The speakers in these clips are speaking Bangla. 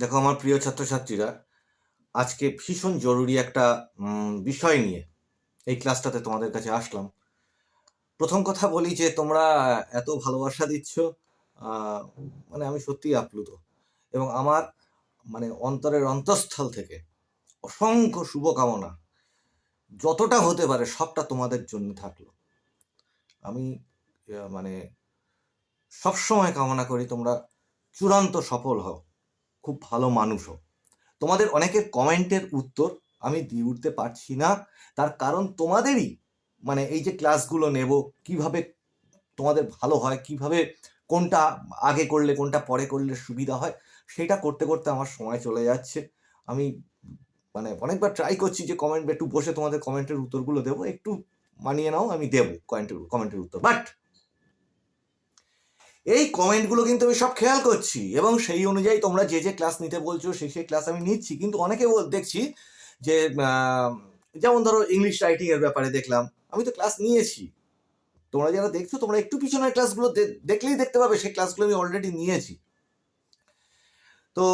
দেখো আমার প্রিয় ছাত্রছাত্রীরা, আজকে ভীষণ জরুরি একটা বিষয় নিয়ে এই ক্লাসটাতে তোমাদের কাছে আসলাম। প্রথম কথা বলি যে তোমরা এত ভালোবাসা দিচ্ছ মানে আমি সত্যিই আপ্লুত। এবং আমার মানে অন্তরের অন্তঃস্থল থেকে অসংখ্য শুভকামনা, যতটা হতে পারে সবটা তোমাদের জন্য থাকল। আমি মানে সবসময় কামনা করি তোমরা চূড়ান্ত সফল হও। খুব ভালো মানুষও। তোমাদের অনেকের কমেন্টের উত্তর আমি দিয়ে উঠতে পারছি না। তার কারণ তোমাদেরই মানে এই যে ক্লাসগুলো নেব, কীভাবে তোমাদের ভালো হয়, কীভাবে কোনটা আগে করলে, কোনটা পরে করলে সুবিধা হয়, সেটা করতে করতে আমার সময় চলে যাচ্ছে। আমি মানে অনেকবার ট্রাই করছি যে কমেন্ট একটু বসে তোমাদের কমেন্টের উত্তরগুলো দেবো, একটু মানিয়ে নাও, আমি দেবো কমেন্টের কমেন্টের উত্তর। বাট এই কমেন্টগুলো কিন্তু আমি সব খেয়াল করছি এবং সেই অনুযায়ী তোমরা যে যে ক্লাস নিতে বলছো, সেই সেই ক্লাস আমি নিচ্ছি। কিন্তু অনেকে দেখছি যে যেমন ধরো ইংলিশ রাইটিং এর ব্যাপারে দেখলাম, আমি তো ক্লাস নিয়েছি। তোমরা যারা দেখছ, তোমরা একটু পিছনের ক্লাসগুলো দেখলেই দেখতে পাবে, সেই ক্লাসগুলো আমি অলরেডি নিয়েছি। তো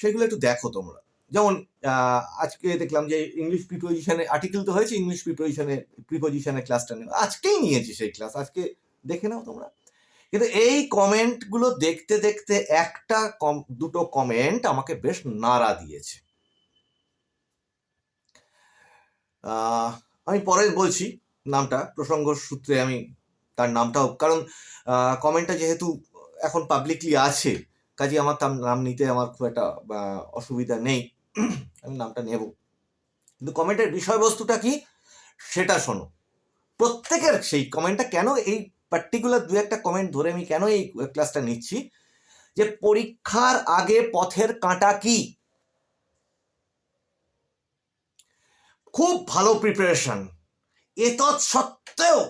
সেগুলো একটু দেখো তোমরা। যেমন আজকে দেখলাম যে ইংলিশ প্রিপোজিশনে আর্টিকেল তো হয়েছে ইংলিশ প্রিপোজিশনে প্রিপোজিশনের ক্লাসটা নিয়ে আজকেই নিয়েছি সেই ক্লাস আজকে দেখে নাও তোমরা। কিন্তু এই কমেন্টগুলো দেখতে দেখতে একটা কম, দুটো কমেন্ট আমাকে বেশ নাড়া দিয়েছে। আমি পরে বলছি নামটা, প্রসঙ্গ সূত্রে আমি তার নামটাও, কারণ কমেন্টটা যেহেতু এখন পাবলিকলি আছে কাজে আমার তার নাম নিতে আমার খুব একটা অসুবিধা নেই। আমি নামটা নেব। কিন্তু কমেন্টের বিষয়বস্তুটা কি? সেটা শোনো। প্রত্যেকের সেই কমেন্টটা কেন এই পার্টিকুলার দু একটা কমেন্ট ধরে আমি কেন এই ক্লাসটা নিচ্ছি? যে পরীক্ষার আগে পথের কাঁটা কি? খুব ভালো প্রিপারেশন এতৎ সত্ত্বেও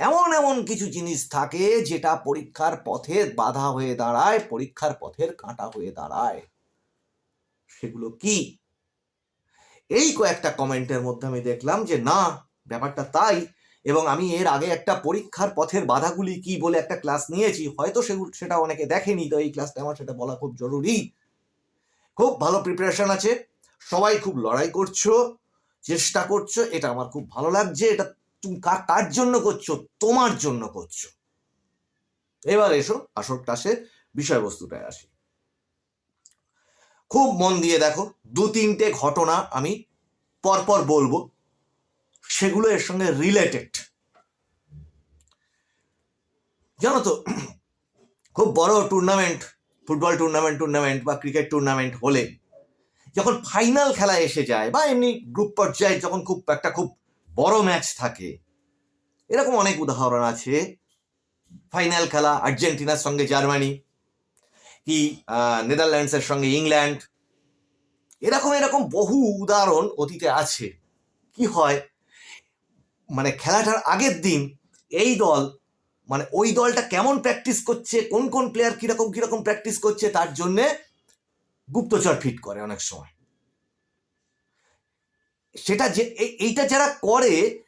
এমন এমন কিছু জিনিস থাকে যেটা পরীক্ষার পথে বাধা হয়ে দাঁড়ায়, পরীক্ষার পথের কাঁটা হয়ে দাঁড়ায়। সেগুলো কি? এই কয়েকটা কমেন্টের মধ্যে আমি দেখলাম যে না, ব্যাপারটা তাই এবং আমি এর আগে একটা পরীক্ষার পথের বাধাগুলি কি বলে একটা ক্লাস নিয়েছি, হয়তো সেটা অনেকে দেখেনি, তো এই ক্লাসটা আমার সেটা বলা খুব জরুরি। খুব ভালো প্রিপারেশন আছে। সবাই খুব লড়াই করছ, চেষ্টা করছ, এটা আমার খুব ভালো লাগছে, এটা তুমি কার কার জন্য করছ, তোমার জন্য করছ। এবার এসো, আসল ক্লাসের বিষয়বস্তুটায় আসি। খুব মন দিয়ে দেখো দু তিনটে ঘটনা আমি পরপর বলব। সেগুলো এর সঙ্গে রিলেটেড জানো তো, খুব বড় টুর্নামেন্ট ফুটবল টুর্নামেন্ট টুর্নামেন্ট বা ক্রিকেট টুর্নামেন্ট হলে যখন ফাইনাল খেলা এসে যায় বা এমনি গ্রুপ পর্যায়ে যখন খুব একটা খুব বড় ম্যাচ থাকে, এরকম অনেক উদাহরণ আছে। ফাইনাল খেলা আর্জেন্টিনার সঙ্গে জার্মানি, কি নেদারল্যান্ডসের সঙ্গে ইংল্যান্ড। এরকম এরকম বহু উদাহরণ অতীতে আছে। কি হয়? মানে খেলাটার আগের দিন এই দল মানে ওই দলটা কেমন প্র্যাকটিস করছে, কোন কোন প্লেয়ার কীরকম কীরকম প্র্যাকটিস করছে, তার জন্যে গুপ্তচর ফিট করে অনেক সময়। সেটা যে, এই- এইটা যারা করে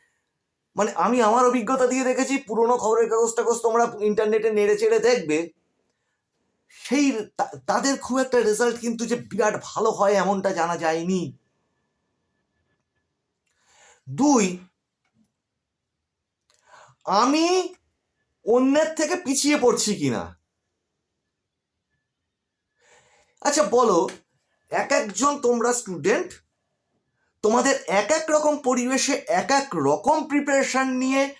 মানে আমি আমার অভিজ্ঞতা দিয়ে দেখেছি, পুরনো খবরের কাগজ টাগজ তোমরা ইন্টারনেটে নেড়ে চেড়ে দেখবে, সেই তাদের খুব একটা রেজাল্ট কিন্তু যে বিরাট ভালো হয় এমনটা জানা যায়নি। দুই আমি অন্যের থেকে পিছিয়ে পড়ছি কিনা? আচ্ছা বলো, এক একজন তোমরা স্টুডেন্ট তোমাদের এক এক রকম পরিবেশে এক এক রকম প্রিপারেশান নিয়ে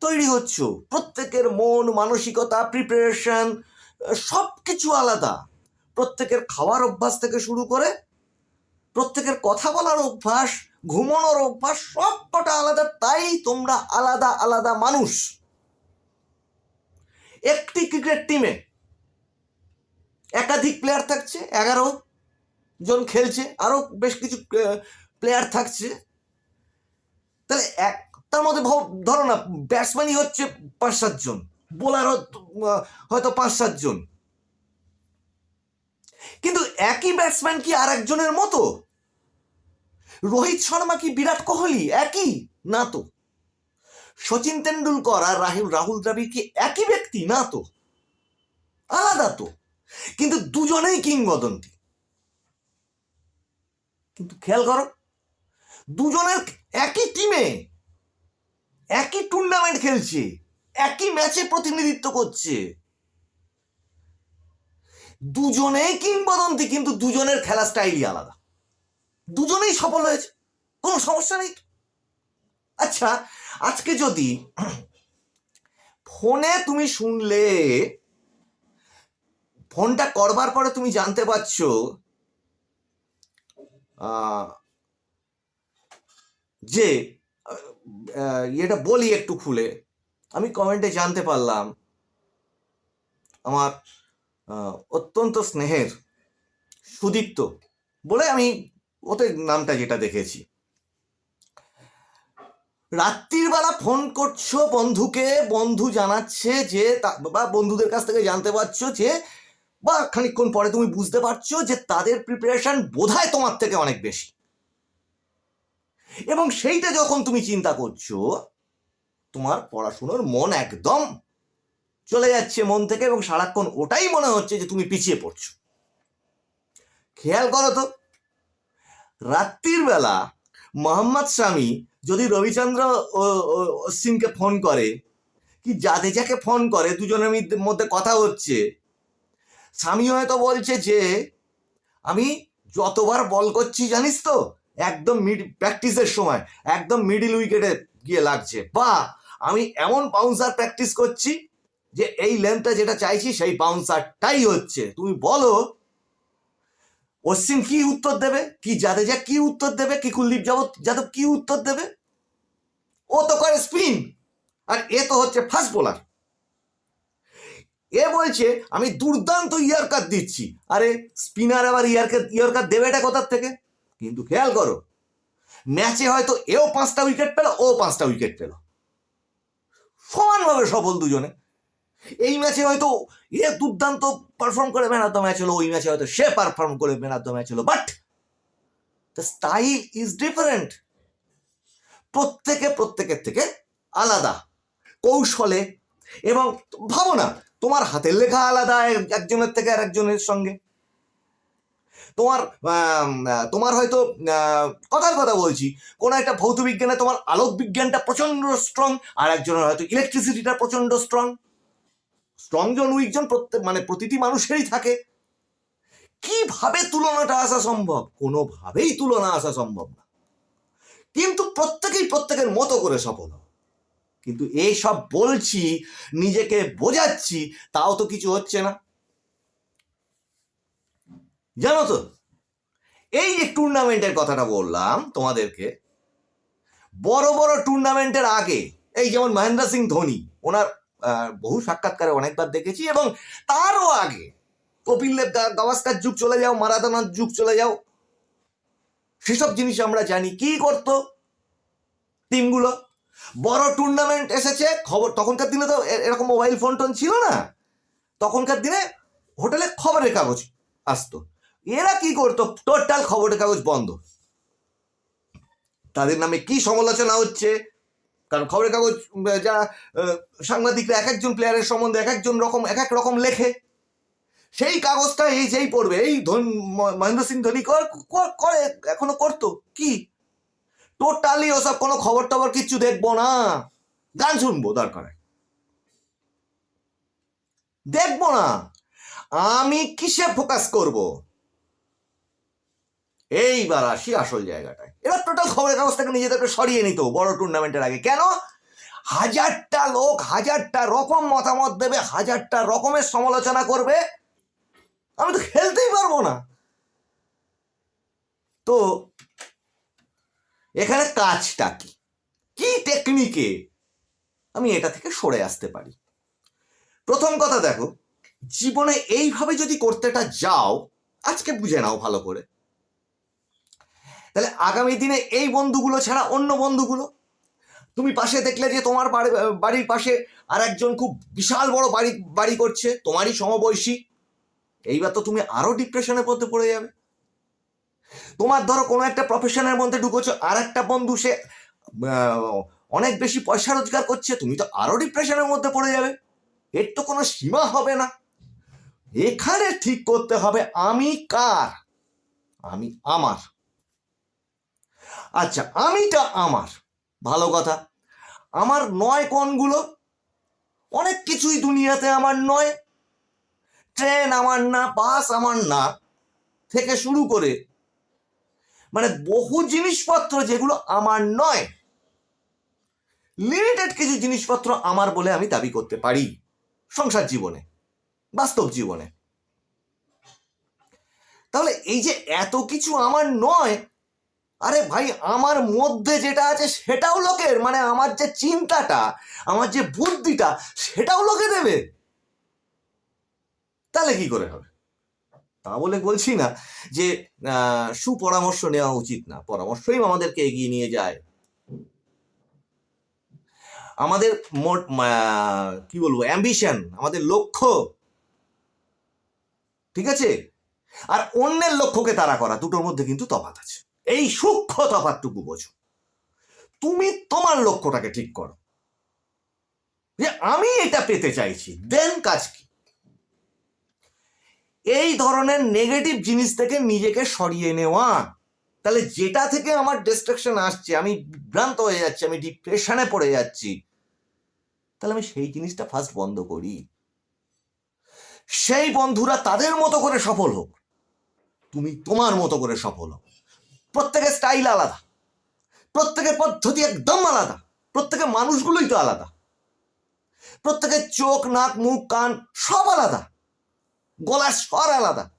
তৈরি হচ্ছ। প্রত্যেকের মন, মানসিকতা প্রিপারেশন সব কিছু আলাদা। প্রত্যেকের খাওয়ার অভ্যাস থেকে শুরু করে প্রত্যেকের কথা বলার অভ্যাস ঘুমানোর অভ্যাস সব কটা আলাদা, তাই তোমরা আলাদা আলাদা মানুষ। একটি ক্রিকেট টিমে একাধিক প্লেয়ার থাকছে, এগারো জন খেলছে, আরও বেশ কিছু প্লেয়ার থাকছে। তাহলে এক তার মধ্যে ধরো না ব্যাটসম্যানই হচ্ছে পাঁচ সাতজন বোলার হয়তো পাঁচ সাতজন কিন্তু একই ব্যাটসম্যান কি আর একজনের মতো? রোহিত শর্মা কি বিরাট কোহলি? একই? না তো। সচিন তেন্ডুলকর আর রাহুল রাহুল দ্রাবিড় কি একই ব্যক্তি? না তো। আলাদা তো। কিন্তু দুজনেই কিংবদন্তি। কিন্তু খেয়াল করো, দুজনের একই টিমে একই টুর্নামেন্ট খেলছে, একই ম্যাচে প্রতিনিধিত্ব করছে। দুজনেই কিংবদন্তি, কিন্তু দুজনের খেলা স্টাইলই আলাদা। দুজনেই সফল হয়েছে। কোনো সমস্যা নেই। আচ্ছা আজকে যদি ফোনে তুমি শুনলে, ফোনটা করবার পরে তুমি জানতে পারছ যে ইয়েটা বলি একটু খুলে। আমি কমেন্টে জানতে পারলাম, আমার অত্যন্ত স্নেহের সুদীপ্ত। বলে আমি ওতে নামটা যেটা দেখেছি। রাত্রির বেলা ফোন করছ বন্ধুকে, বন্ধু জানাচ্ছে যে বা বন্ধুদের কাছ থেকে জানতে পারছ যে, বা খানিকক্ষণ পরে তুমি বুঝতে পারছ যে তাদের প্রিপারেশন বোধহয় তোমার থেকে অনেক বেশি। এবং সেইটা যখন তুমি চিন্তা করছ, তোমার পড়াশুনোর মন একদম চলে যাচ্ছে মন থেকে এবং সারাক্ষণ ওটাই মনে হচ্ছে যে তুমি পিছিয়ে পড়ছো। খেয়াল করো তো রাত্রির বেলা মোহাম্মদ স্বামী যদি রবিচন্দ্র অশ্বিনকে ফোন করে, কি জাদেজাকে ফোন করে? দুজনের মধ্যে কথা হচ্ছে। স্বামী হয়তো বলছে যে, আমি যতবার বল করছি, জানিস তো, একদম মিড প্র্যাকটিসের সময়, একদম মিডিল উইকেটে গিয়ে লাগছে। বা, আমি এমন বাউন্সার প্র্যাকটিস করছি যে, এই লেন্থটা যেটা চাইছি, সেই বাউন্সারটাই হচ্ছে। তুমি বলো অশ্বিন কি উত্তর দেবে? কি জাদেজা কি উত্তর দেবে? কি কুলদীপ যাদব যাদব কি উত্তর দেবে? ও তো করে স্পিন আর এ তো হচ্ছে ফাস্ট বোলার এ বলছে, আমি দুর্দান্ত ইয়ারকার দিচ্ছি। আরে স্পিনার আবার ইয়ারকার ইয়ারকার দেবে এটা কোথার থেকে? কিন্তু খেয়াল করো, ম্যাচে হয়তো এও পাঁচটা উইকেট পেল, ও পাঁচটা উইকেট পেল। সমানভাবে সফল দুজনে। এই ম্যাচে হয়তো এ দুর্দান্ত পারফর্ম করে ম্যান অফ দ্য ম্যাচ হলো, ওই ম্যাচে হয়তো সে পারফর্ম করে ম্যান অফ দ্য ম্যাচ হলো but the style is different প্রত্যেকে প্রত্যেকের থেকে আলাদা কৌশলে এবং ভাবো না তোমার হাতের লেখা আলাদা একজনের থেকে আর একজনের সঙ্গে। তোমার তোমার হয়তো কথার কথা বলছি, কোনো একটা ভৌত বিজ্ঞানে তোমার আলোক বিজ্ঞানটা প্রচণ্ড স্ট্রং আর একজনের হয়তো ইলেকট্রিসিটিটা প্রচণ্ড স্ট্রং স্ট্রং জন উইক জন, প্রত্যেক মানে প্রতিটি মানুষেরই থাকে। কীভাবে তুলনাটা আসা সম্ভব? কোনোভাবেই তুলনা আসা সম্ভব না। কিন্তু প্রত্যেকেই প্রত্যেকের মতো করে সফল। কিন্তু এই সব বলছি, নিজেকে বোঝাচ্ছি, তাও তো কিছু হচ্ছে না। জানো তো, এই যে টুর্নামেন্টের কথাটা বললাম তোমাদেরকে, বড় বড় টুর্নামেন্টের আগে, এই যেমন মহেন্দ্র সিং ধোনি, ওনার বহু সাক্ষাৎকারে অনেকবার দেখেছি এবং তারও আগে কপিল দেব গা- গাভাস্কার যুগ চলে যাও মারাদোনার যুগ চলে যাও, সেসব জিনিস আমরা জানি। কি করতো টিমগুলো? বড় টুর্নামেন্ট এসেছে, খবর, তখনকার দিনে তো এরকম মোবাইল ফোন টোন ছিল না। তখনকার দিনে হোটেলে খবরের কাগজ আসতো। এরা কি করতো? টোটাল খবরের কাগজ বন্ধ। তাদের নামে কি সমালোচনা হচ্ছে? কারণ খবরের কাগজ যা সাংবাদিকরা এক একজন প্লেয়ারের সম্বন্ধে এক একজন রকম, এক এক রকম লেখে। সেই কাগজটা এই যেই পড়বে, এই মহেন্দ্র সিং ধোনি কর- এখনও করতো। কি? টোটালি ওসব কোনো খবর টবর কিচ্ছু দেখব না। গান শুনব, দরকার। দেখব না। আমি কিসে ফোকাস করব? এইবার আসি আসল জায়গাটায়। এরা টোটাল খবরের কাগজ থেকে নিজেদেরকে সরিয়ে নিত বড় টুর্নামেন্টের আগে। কেন? হাজারটা লোক হাজারটা রকম মতামত দেবে, হাজারটা রকমের সমালোচনা করবে। আমি তো খেলতেই পারব না। তো, এখানে কাজটা কি? কি টেকনিকে আমি এটা থেকে সরে আসতে পারি? প্রথম কথা দেখো, জীবনে এইভাবে যদি করতেটা যাও, আজকে বুঝে নাও ভালো করে। তাহলে আগামী দিনে এই বন্ধুগুলো ছাড়া অন্য বন্ধুগুলো? তুমি পাশে দেখলে যে তোমার বাড়ি- বাড়ির পাশে আর একজন খুব বিশাল বড় বাড়ি বাড়ি করছে, তোমারই সমবয়সী। এইবার তো তুমি আরও ডিপ্রেশনের মধ্যে পড়ে যাবে। তোমার ধরো কোনো একটা প্রফেশনের মধ্যে ঢুকেছো আর একটা বন্ধু সে অনেক বেশি পয়সা রোজগার করছে, তুমি তো আরও ডিপ্রেশনের মধ্যে পড়ে যাবে। এর তো কোনো সীমা হবে না। এখানে ঠিক করতে হবে, আমি কার? আমি আমার। আচ্ছা আমিটা আমার। ভালো কথা। আমার নয় কোনগুলো অনেক কিছুই দুনিয়াতে আমার নয়। ট্রেন আমার না, বাস আমার না, থেকে শুরু করে মানে বহু জিনিসপত্র যেগুলো আমার নয় লিমিটেড কিছু জিনিসপত্র আমার বলে আমি দাবি করতে পারি সংসার জীবনে, বাস্তব জীবনে। তাহলে এই যে এত কিছু আমার নয় আরে ভাই, আমার মধ্যে যেটা আছে সেটাও লোকের মানে আমার যে চিন্তাটা, আমার যে বুদ্ধিটা, সেটাও লোকে দেবে। তাহলে কি করে হবে? তা বলে বলছি না যে সুপরামর্শ নেওয়া উচিত না। পরামর্শই আমাদেরকে এগিয়ে নিয়ে যায়। আমাদের মোট কি বলব অ্যাম্বিশন আমাদের লক্ষ্য। ঠিক আছে? আর অন্যের লক্ষ্যকে তারা করা, দুটোর মধ্যে কিন্তু তফাৎ আছে। এই সূক্ষ্ম তফাৎটুকু বোঝো। তুমি তোমার লক্ষ্যটাকে ঠিক করো। যে আমি এটা পেতে চাইছি, দেন কাজ কি? এই ধরনের নেগেটিভ জিনিস থেকে নিজেকে সরিয়ে নেওয়া। তাহলে যেটা থেকে আমার ডিস্ট্রাকশন আসছে, আমি বিভ্রান্ত হয়ে যাচ্ছি, আমি ডিপ্রেশনে পড়ে যাচ্ছি, তাহলে আমি সেই জিনিসটা ফার্স্ট বন্ধ করি। সেই বন্ধুরা তাদের মতো করে সফল হোক। তুমি তোমার মতো করে সফল হও প্রত্যেকের স্টাইল আলাদা। প্রত্যেকের পদ্ধতি একদম আলাদা। প্রত্যেকের মানুষগুলোই তো আলাদা। প্রত্যেকের চোখ, নাক, মুখ, কান সব আলাদা। গলার স্বর আলাদা।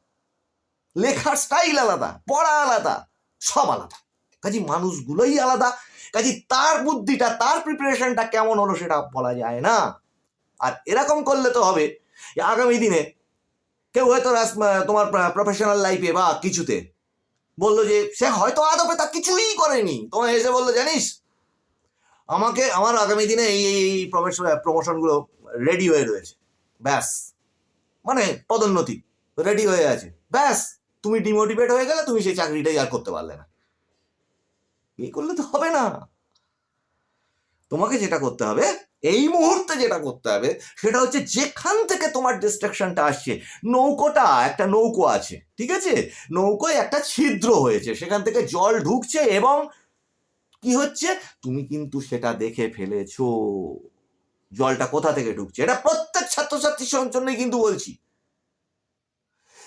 লেখার স্টাইল আলাদা। পড়া আলাদা। সব আলাদা। কাজে মানুষগুলোই আলাদা। কাজে তার বুদ্ধিটা, তার প্রিপারেশনটা কেমন হলো সেটা বলা যায় না। আর এরকম করলে তো হবে আগামী দিনে কেউ হয়তো তোমার প্রফেশনাল লাইফে বা কিছুতে বলল যে, সে হয়তো আদপে তা কিছুই করেনি। তোমায় এসে বলল, জানিস, আমাকে, আমার আগামী দিনে এই এই এই প্রমোশনগুলো রেডি হয়ে রয়েছে। ব্যাস। মানে পদোন্নতি রেডি হয়ে আছে। ব্যাস। তুমি ডিমোটিভেট হয়ে গেলে তুমি সেই চাকরিটাই আর করতে পারলে না। এই করলে তো হবে না। তোমাকে যেটা করতে হবে এই মুহূর্তে যেটা করতে হবে, সেটা হচ্ছে যেখান থেকে তোমার ডিস্ট্রাকশনটা আসছে, নৌকোটা একটা নৌকো আছে, ঠিক আছে? নৌকোয় একটা ছিদ্র হয়েছে, সেখান থেকে জল ঢুকছে এবং কি হচ্ছে? তুমি কিন্তু সেটা দেখে ফেলেছো। জলটা কোথা থেকে ঢুকছে? এটা প্রত্যেক ছাত্রছাত্রীর জন্যই কিন্তু বলছি।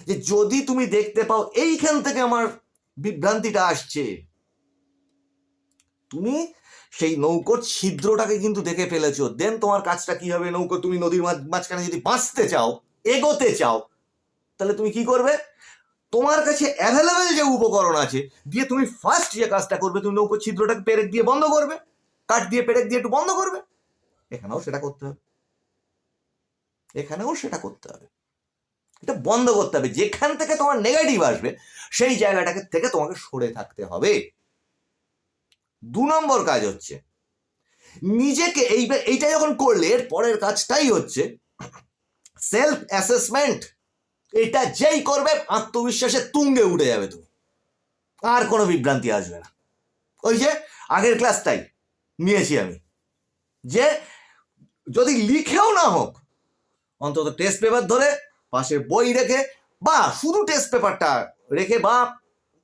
যে যদি তুমি দেখতে পাও এইখান থেকে আমার বিভ্রান্তিটা আসছে, তুমি সেই নৌকোর ছিদ্রটাকে কিন্তু দেখে ফেলেছো। দেন তোমার কাজটা কি হবে? নৌকো, তুমি নদীর মাঝ- মাঝখানে যদি বাঁচতে চাও, এগোতে চাও, তাহলে তুমি কি করবে? তোমার কাছে অ্যাভেলেবেল যে উপকরণ আছে, দিয়ে তুমি ফার্স্ট যে কাজটা করবে, তুমি নৌকো ছিদ্রটাকে পেরেক দিয়ে বন্ধ করবে। কাঠ দিয়ে পেরেক দিয়ে একটু বন্ধ করবে। এখানেও সেটা করতে হবে। এখানেও সেটা করতে হবে। এটা বন্ধ করতে হবে। যেখান থেকে তোমার নেগেটিভ আসবে, সেই জায়গাটাকে থেকে তোমাকে সরে থাকতে হবে। দু নম্বর কাজ হচ্ছে, নিজেকে এই এইটা যখন করলে এর পরের কাজটাই হচ্ছে সেলফ অ্যাসেসমেন্ট এটা যেই করবে আত্মবিশ্বাসে তুঙ্গে উঠে যাবে তুমি। আর কোনো বিভ্রান্তি আসবে না। ওই যে আগের ক্লাসটাই নিয়েছি আমি, যে যদি লিখেও না হোক, অন্তত টেস্ট পেপার ধরে পাশে বই রেখে বা শুধু টেস্ট পেপারটা রেখে বা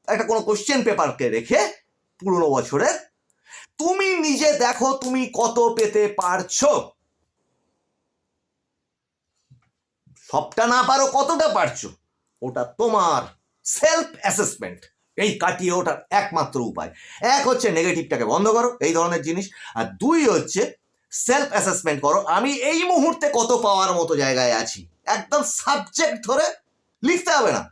একটা কোনো কোশ্চেন পেপারকে রেখে পুরনো বছরের তুমি নিজে দেখো তুমি কত পেতে পারছ। সবটা না পারো কতটা পারছ? ওটা তোমার সেলফ অ্যাসেসমেন্ট এই কাটিয়ে ওঠার একমাত্র উপায়। এক হচ্ছে নেগেটিভটাকে বন্ধ করো, এই ধরনের জিনিস। আর দুই হচ্ছে সেলফ অ্যাসেসমেন্ট করো, আমি এই মুহূর্তে কত পাওয়ার মতো জায়গায় আছি। একদম সাবজেক্ট ধরে লিখতে হবে না।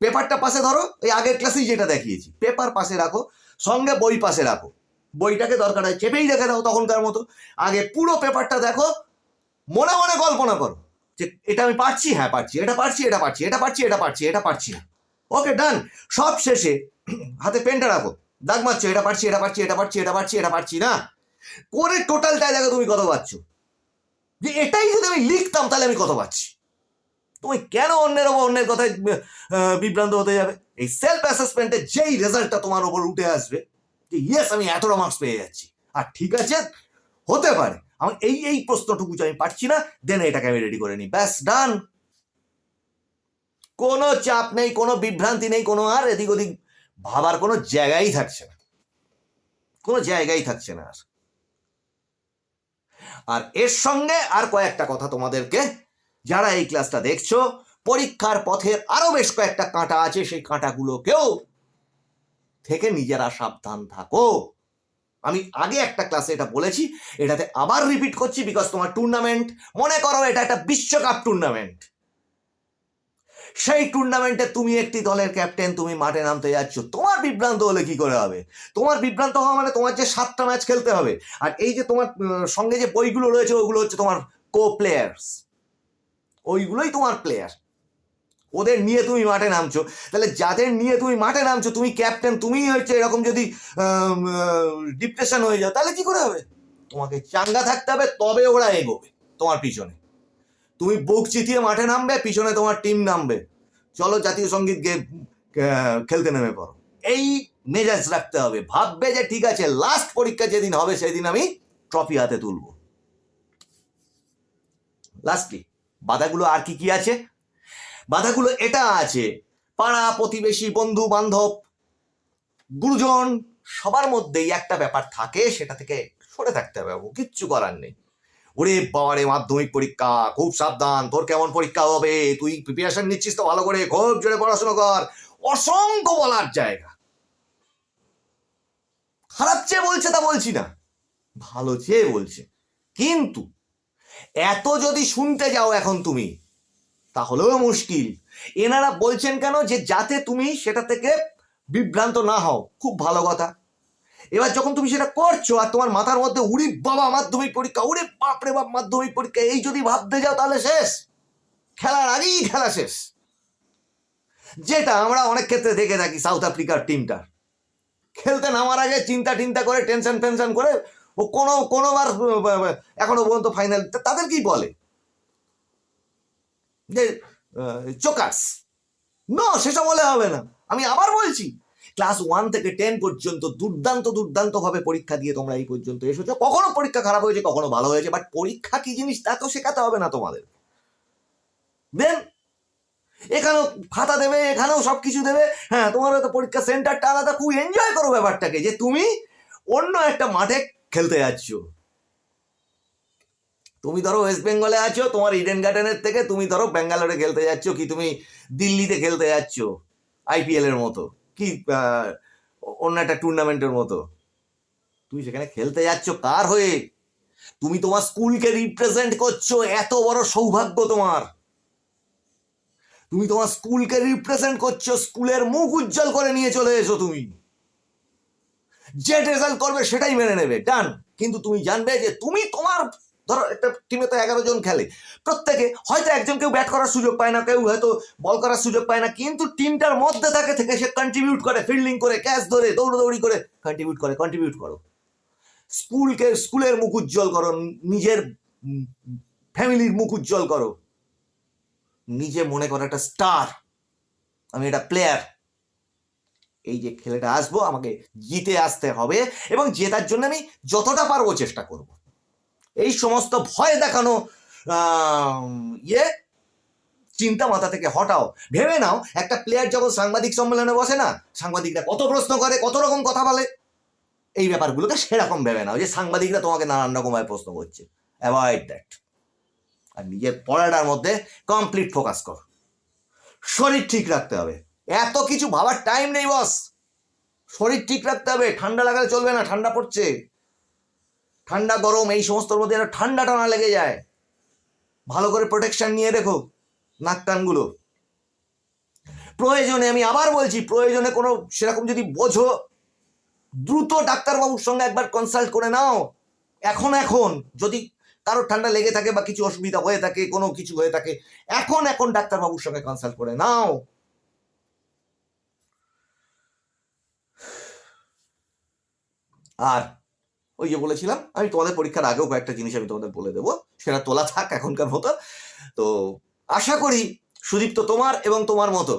পেপারটা পাশে ধরো, এই আগের ক্লাসেই যেটা দেখিয়েছি। পেপার পাশে রাখো, সঙ্গে বই পাশে রাখো। বইটাকে দরকার হয়, চেপেই রেখে দাও তখনকার মতো। আগে পুরো পেপারটা দেখো, মনে মনে কল্পনা করো যে এটা আমি পারছি হ্যাঁ পারছি, এটা পারছি এটা পারছি এটা পারছি এটা পারছি এটা পারছি না। ওকে, ডান। সব শেষে হাতে পেনটা রাখো। দাগ মারছো, এটা পারছি এটা পারছি এটা পারছি এটা পারছি এটা পারছি না। করে টোটালটাই দেখো তুমি কত পাচ্ছ। যে এটাই যদি আমি লিখতাম, তাহলে আমি কত পাচ্ছি? তুমি কেন অন্যের ওপর অন্যের কথায় বিভ্রান্ত হতে যাবে? এই সেলফ অ্যাসেসমেন্টে যেই রেজাল্টটা তোমার ওপর উঠে আসবে যে ইয়েস আমি এতটা মার্কস পেয়ে যাচ্ছি। আর ঠিক আছে, হতে পারে। আমার এই এই প্রশ্নটুকু আমি পারছি না দেন এটাকে আমি রেডি করে নিই। ব্যাস ডান কোনো চাপ নেই, কোনো বিভ্রান্তি নেই, কোনো আর এদিক ওদিক ভাবার কোনো জায়গাই থাকছে না। কোনো জায়গাই থাকছে না আর। আর এর সঙ্গে আর কয়েকটা কথা তোমাদেরকে, যারা এই ক্লাসটা দেখছ, পরীক্ষার পথের আরও বেশ কয়েকটা কাঁটা আছে, সেই কাঁটাগুলোকেও থেকে নিজেরা সাবধান থাকো। আমি আগে একটা ক্লাসে এটা বলেছি, এটাতে আবার রিপিট করছি বিকজ তোমার টুর্নামেন্ট মনে করো এটা একটা বিশ্বকাপ টুর্নামেন্ট সেই টুর্নামেন্টে তুমি একটি দলের ক্যাপ্টেন তুমি মাঠে নামতে যাচ্ছ, তোমার বিভ্রান্ত হলে কি করে হবে? তোমার বিভ্রান্ত হওয়া মানে তোমার যে সাতটা ম্যাচ খেলতে হবে, আর এই যে তোমার সঙ্গে যে বইগুলো রয়েছে, ওগুলো হচ্ছে তোমার কো প্লেয়ার্স ওইগুলোই তোমার প্লেয়ার ওদের নিয়ে তুমি মাঠে নামছো। তাহলে যাদের নিয়ে তুমি মাঠে নামছো, তুমি ক্যাপ্টেন তুমি হচ্ছে এরকম যদি ডিপ্রেশন হয়ে যাও, তাহলে কি করে হবে? তোমাকে চাঙ্গা থাকতে হবে, তবে ওরা এগোবে তোমার পিছনে। তুমি বুক চিতিয়ে মাঠে নামবে, পিছনে তোমার টিম নামবে। চলো জাতীয় সংগীত গে খেলতে নেমে পড়ো। এই মেজাজ রাখতে হবে। ভাববে যে ঠিক আছে লাস্ট পরীক্ষা যেদিন হবে, সেদিন আমি ট্রফি হাতে তুলবো। লাস্টলি বাধাগুলো আর কি কি আছে? বাধাগুলো এটা আছে। পাড়া, প্রতিবেশী, বন্ধু, বান্ধব, গুরুজন, সবার মধ্যেই একটা ব্যাপার থাকে, সেটা থেকে সরে থাকতে হবে বাবু, কিচ্ছু করার নেই। ওরে বাবারে, মাধ্যমিক পরীক্ষা, খুব সাবধান, তোর কেমন পরীক্ষা হবে? তুই প্রিপারেশন নিচ্ছিস তো ভালো করে, খুব জোরে পড়াশোনা কর। অসংখ্য বলার জায়গা। খারাপ চেয়ে বলছে তা বলছি না, ভালো চেয়ে বলছে। কিন্তু, এত যদি শুনতে যাও এখন তুমি তাহলেও মুশকিল। এনারা বলছেন কেন যে যাতে তুমি সেটা থেকে বিভ্রান্ত না হও। খুব ভালো কথা। এবার যখন তুমি সেটা করছ আর তোমার মাথার মধ্যে, উড়ি বাবা, মাধ্যমিক পরীক্ষা, উড়ে বাপরে বাপ, মাধ্যমিক পরীক্ষা, এই যদি ভাবতে যাও তাহলে শেষ। খেলার আগেই খেলা শেষ। যেটা আমরা অনেক ক্ষেত্রে দেখে থাকি সাউথ আফ্রিকার টিমটার খেলতে নামার আগে চিন্তা টিন্তা করে, টেনশন টেনশন করে, ও কোনো, কোনোবার, এখনও পর্যন্ত ফাইনাল তাদের কি বলে? যে চোকাস নো সেসব বলে হবে না। আমি আবার বলছি ক্লাস ওয়ান থেকে টেন পর্যন্ত দুর্দান্ত দুর্দান্ত ভাবে পরীক্ষা দিয়ে তোমরা এই পর্যন্ত এসেছ। কখনো পরীক্ষা খারাপ হয়েছে, কখনো ভালো হয়েছে বাট পরীক্ষা কি জিনিস তা তো শেখাতে হবে না তোমাদের। দেন এখানেও খাতা দেবে, এখানেও সব কিছু দেবে। হ্যাঁ তোমার হয়তো পরীক্ষা সেন্টারটা আলাদা। খুব এনজয় করো ব্যাপারটাকে, যে তুমি অন্য একটা মাঠে খেলতে যাচ্ছ। তুমি ধরো ওয়েস্ট বেঙ্গলে আছো, তোমার ইডেন গার্ডেনের থেকে তুমি ধরো ব্যাঙ্গালোরে খেলতে যাচ্ছ কি তুমি দিল্লিতে খেলতে যাচ্ছ আইপিএল এর মতো, কি অন্য একটা টুর্নামেন্টের মতো। তুমি সেখানে খেলতে যাচ্ছ কার হয়ে? তুমি তোমার স্কুলকে রিপ্রেজেন্ট করছ, এত বড় সৌভাগ্য তোমার। তুমি তোমার স্কুলকে রিপ্রেজেন্ট করছ, স্কুলের মুখ উজ্জ্বল করে নিয়ে চলে এসো তুমি। যে রেজাল্ট করবে সেটাই মেনে নেবে ডান কিন্তু তুমি জানবে যে তুমি তোমার ধরো একটা টিমে তো এগারো জন খেলে। প্রত্যেকে হয়তো একজন কেউ ব্যাট করার সুযোগ পায় না, কেউ হয়তো বল করার সুযোগ পায় না, কিন্তু টিমটার মধ্যে থাকে থেকে সে কন্ট্রিবিউট করে ফিল্ডিং করে ক্যাচ ধরে, দৌড়দৌড়ি করে কন্ট্রিবিউট করে কন্ট্রিবিউট করো। স্কুলকে, স্কুলের মুখ উজ্জ্বল করো, নিজের ফ্যামিলির মুখ উজ্জ্বল করো। নিজে মনে করো একটা স্টার আমি একটা প্লেয়ার এই যে খেলেটা আসব, আমাকে জিতে আসতে হবে এবং জেতার জন্য আমি যতটা পারব চেষ্টা করব। এই সমস্ত ভয় দেখানো ইয়ে চিন্তা মাথা থেকে হটাও। ভেবে নাও, একটা প্লেয়ার যখন সাংবাদিক সম্মেলনে বসে না, সাংবাদিকরা কত প্রশ্ন করে, কত রকম কথা বলে। এই ব্যাপারগুলোকে সেরকম ভেবে নাও যে সাংবাদিকরা তোমাকে নানান রকমভাবে প্রশ্ন করছে। অ্যাভয়েড দ্যাট আর নিজের পড়াটার মধ্যে কমপ্লিট ফোকাস কর। শরীর ঠিক রাখতে হবে। এত কিছু ভাবার টাইম নেই বস শরীর ঠিক রাখতে হবে। ঠান্ডা লাগালে চলবে না, ঠান্ডা পড়ছে। ঠান্ডা গরম, এই সমস্তর মধ্যে যেন ঠান্ডাটা না লেগে যায়। ভালো করে প্রোটেকশন নিয়ে রেখো নাক কানগুলো প্রয়োজনে, আমি আবার বলছি, প্রয়োজনে কোনো সেরকম যদি বোঝো, দ্রুত ডাক্তারবাবুর সঙ্গে একবার কনসাল্ট করে নাও। এখন এখন, যদি কারোর ঠান্ডা লেগে থাকে বা কিছু অসুবিধা হয়ে থাকে, কোনো কিছু হয়ে থাকে, এখন এখন ডাক্তারবাবুর সঙ্গে কনসাল্ট করে নাও। আর ওই যে বলেছিলাম, আমি তোমাদের পরীক্ষার আগেও কয়েকটা জিনিস আমি তোমাদের বলে দেবো। সেটা তোলা থাক এখনকার মতো। তো আশা করি সুদীপ্ত তোমার এবং তোমার মতো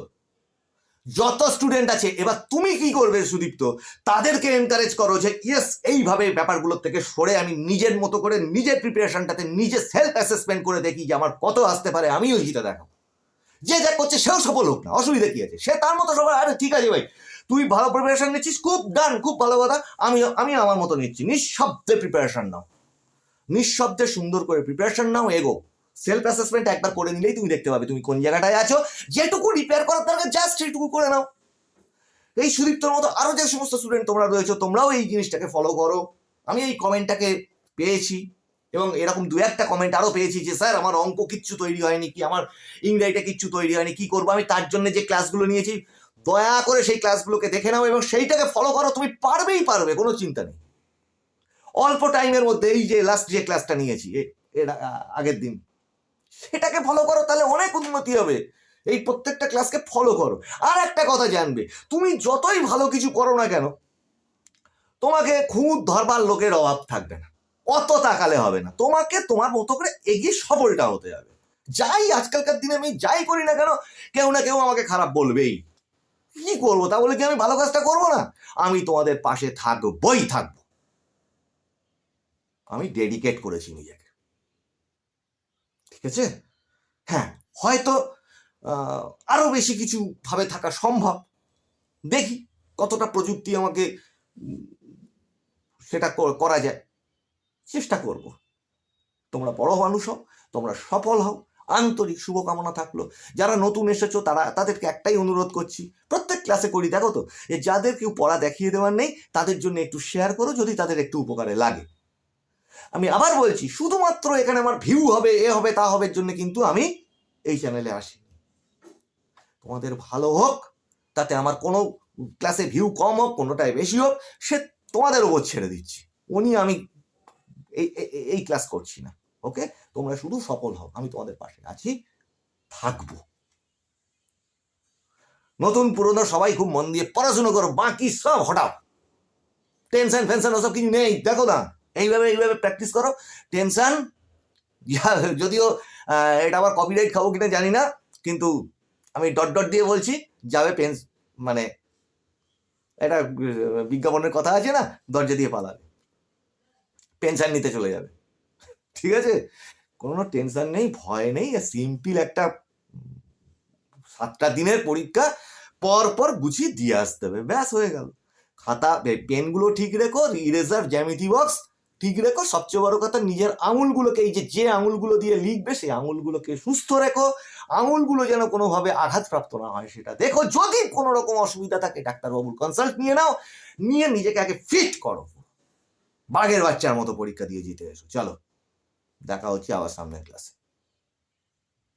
যত স্টুডেন্ট আছে, এবার তুমি কি করবে সুদীপ্ত? তাদেরকে এনকারেজ করো যে ইয়েস এইভাবে ব্যাপারগুলোর থেকে সরে আমি নিজের মতো করে নিজের প্রিপারেশনটাতে নিজে সেলফ অ্যাসেসমেন্ট করে দেখি যে আমার কত আসতে পারে, আমিও জিতে দেখাবো। যে যা করছে সেও সফল হোক না, অসুবিধা কি আছে? সে তার মতো সবাই আরে ঠিক আছে ভাই তুই ভালো প্রিপারেশন নিচ্ছিস, খুব ডান খুব ভালো কথা। আমি আমি আমার মতো নিচ্ছি। নিঃশব্দে প্রিপারেশন নাও। নিঃশব্দে সুন্দর করে প্রিপারেশন নাও, এগো। সেলফ অ্যাসেসমেন্ট একবার করে নিলেই তুমি দেখতে পাবে তুমি কোন জায়গাটায় আছো। যেটুকু রিপেয়ার করার দরকার জাস্ট সেইটুকু করে নাও। এই সুদীপ্তর মতো আরও যে সমস্ত স্টুডেন্ট তোমরা রয়েছো, তোমরাও এই জিনিসটাকে ফলো করো। আমি এই কমেন্টটাকে পেয়েছি এবং এরকম দু একটা কমেন্ট আরও পেয়েছি যে, স্যার, আমার অঙ্ক কিচ্ছু তৈরি হয়নি কি? আমার ইংরাজিটা কিচ্ছু তৈরি হয়নি, কি করব? আমি তার জন্য যে ক্লাসগুলো নিয়েছি দয়া করে সেই ক্লাসগুলোকে দেখে নাও এবং সেইটাকে ফলো করো, তুমি পারবেই পারবে, কোনো চিন্তা নেই। অল্প টাইমের মধ্যে এই যে লাস্ট যে ক্লাসটা নিয়েছি আগের দিন, সেটাকে ফলো করো, তাহলে অনেক উন্নতি হবে। এই প্রত্যেকটা ক্লাসকে ফলো করো। আর একটা কথা জানবে, তুমি যতই ভালো কিছু করো না কেন, তোমাকে খুঁত ধরবার লোকের অভাব থাকবে না। অত তাকালে হবে না। তোমাকে তোমার মতো করে এগিয়ে সফলটা হতে হবে। যাই আজকালকার দিনে আমি যাই করি না কেন, কেউ না কেউ আমাকে খারাপ বলবেই। কি করব? তা বলে কি আমি ভালো কাজটা করব না? আমি তোমাদের পাশে থাকবই থাকব। আমি ডেডিকেট করেছি নিজেকে। ঠিক আছে? হ্যাঁ হয়তো আহ, আরও বেশি কিছু ভাবে থাকা সম্ভব। দেখি কতটা প্রযুক্তি আমাকে সেটা করা যায়। চেষ্টা করব। তোমরা বড় মানুষ হও তোমরা সফল হও। আন্তরিক শুভকামনা থাকল। যারা নতুন এসেছ তারা তাদেরকে একটাই অনুরোধ করছি ক্লাসে করি, দেখো তো যে যাদের কেউ পড়া দেখিয়ে দেওয়ার নেই, তাদের জন্য একটু শেয়ার করো যদি তাদের একটু উপকারে লাগে। আমি আবার বলছি, শুধুমাত্র এখানে আমার ভিউ হবে, এ হবে, তা হবে জন্য কিন্তু আমি এই চ্যানেলে আসি। তোমাদের ভালো হোক, তাতে আমার কোনো ক্লাসে ভিউ কম হোক কোনোটায় বেশি হোক, সে তোমাদের ওপর ছেড়ে দিচ্ছি। উনি আমি এই- এই ক্লাস করছি না ওকে তোমরা শুধু সফল হও, আমি তোমাদের পাশে আছি, থাকব। নতুন পুরনো সবাই খুব মন দিয়ে পড়াশুনো করো, বাকি সব হটাও। টেনশন ফেনশন ওসব কিছু নেই, দেখো না। এইভাবে এইভাবে প্র্যাকটিস করো। টেনশন যদিও এটা আবার কপিরাইট খাব কিনা জানি না, কিন্তু আমি ডট ডট দিয়ে বলছি, যাবে পেন্স মানে এটা বিজ্ঞাপনের কথা আছে না, দরজা দিয়ে পালাবে। পেনশন নিতে চলে যাবে। ঠিক আছে? কোনো টেনশন নেই, ভয় নেই সিম্পল একটা সাতটা দিনের পরীক্ষা পর পর গুছিয়ে দিয়ে আসতে হবে। ব্যাস হয়ে গেল। খাতা পেনগুলো ঠিক রেখো ইরেজার জ্যামিতি বক্স ঠিক রেখো। সবচেয়ে বড় কথা নিজের আঙুলগুলোকে, এই যে যে আঙুলগুলো দিয়ে লিখবে, সেই আঙুলগুলোকে সুস্থ রেখো। আঙুলগুলো যেন কোনোভাবে আঘাতপ্রাপ্ত না হয়, সেটা দেখো। যদি কোনো রকম অসুবিধা থাকে, ডাক্তারবাবুর কনসাল্ট নিয়ে নাও। নিয়ে নিজেকে আগে ফিট করো। বাঘের বাচ্চার মতো পরীক্ষা দিয়ে জিতে এসো। চলো, দেখা হচ্ছে আবার সামনের ক্লাসে